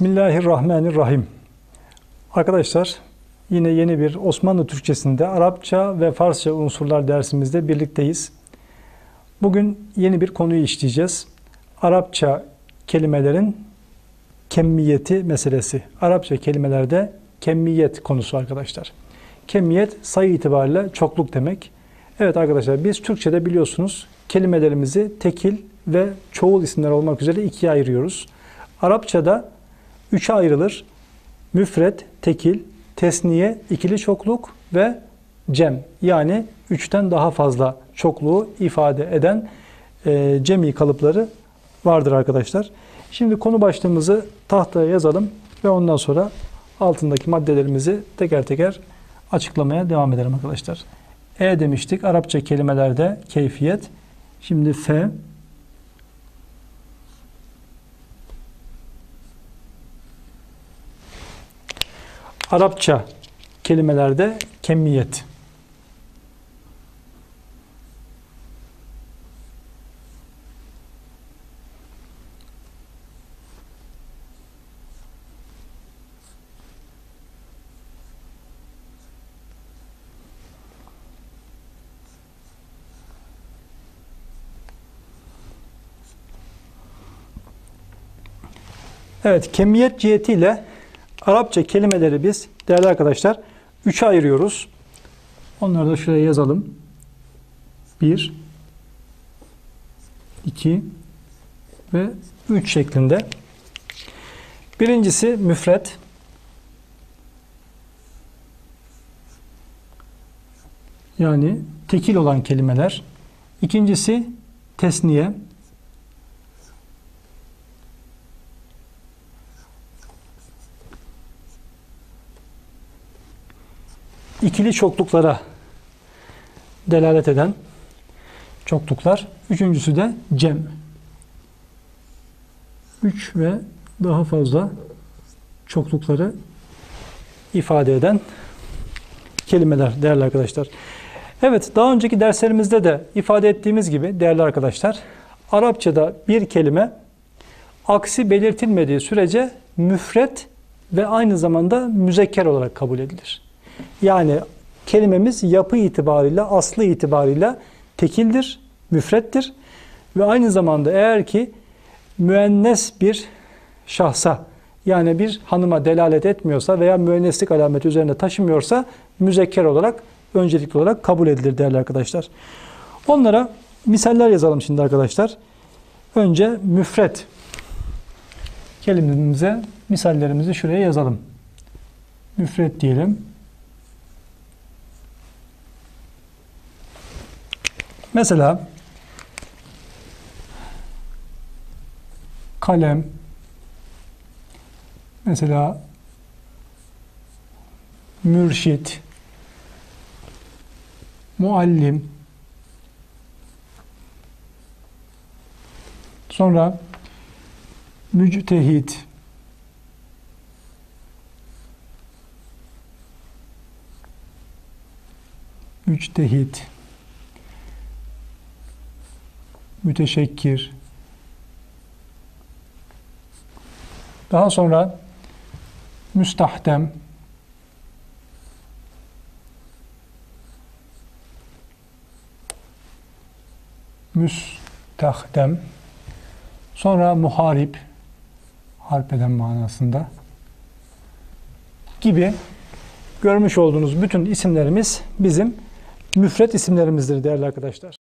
Bismillahirrahmanirrahim. Arkadaşlar yine yeni bir Osmanlı Türkçesinde Arapça ve Farsça unsurlar dersimizde birlikteyiz. Bugün yeni bir konuyu işleyeceğiz. Arapça kelimelerin kemmiyeti meselesi. Arapça kelimelerde kemmiyet konusu arkadaşlar. Kemmiyet sayı itibariyle çokluk demek. Evet arkadaşlar biz Türkçe'de biliyorsunuz kelimelerimizi tekil ve çoğul isimler olmak üzere ikiye ayırıyoruz. Arapçada üçe ayrılır. Müfret, tekil, tesniye, ikili çokluk ve cem. Yani üçten daha fazla çokluğu ifade eden e, cemi kalıpları vardır arkadaşlar. Şimdi konu başlığımızı tahtaya yazalım ve ondan sonra altındaki maddelerimizi teker teker açıklamaya devam edelim arkadaşlar. E demiştik Arapça kelimelerde keyfiyet. Şimdi F Arapça kelimelerde kemiyet. Evet, kemiyet cihetiyle Arapça kelimeleri biz değerli arkadaşlar üçe ayırıyoruz. Onları da şuraya yazalım. Bir, iki ve üç şeklinde. Birincisi müfret. Yani tekil olan kelimeler. İkincisi tesniye. İkili çokluklara delalet eden çokluklar. Üçüncüsü de cem. Üç ve daha fazla çoklukları ifade eden kelimeler değerli arkadaşlar. Evet daha önceki derslerimizde de ifade ettiğimiz gibi değerli arkadaşlar Arapçada bir kelime aksi belirtilmediği sürece müfret ve aynı zamanda müzekker olarak kabul edilir. Yani kelimemiz yapı itibariyle, aslı itibariyle tekildir, müfrettir. Ve aynı zamanda eğer ki müennes bir şahsa yani bir hanıma delalet etmiyorsa veya müenneslik alameti üzerinde taşımıyorsa müzekker olarak öncelikli olarak kabul edilir değerli arkadaşlar. Onlara misaller yazalım şimdi arkadaşlar. Önce müfret kelimemize misallerimizi şuraya yazalım. Müfret diyelim. Mesela kalem mesela mürşit muallim sonra müctehit müctehit müteşekkir. Daha sonra müstahdem, müstahdem, sonra muharip, harp eden manasında gibi görmüş olduğunuz bütün isimlerimiz bizim müfret isimlerimizdir değerli arkadaşlar.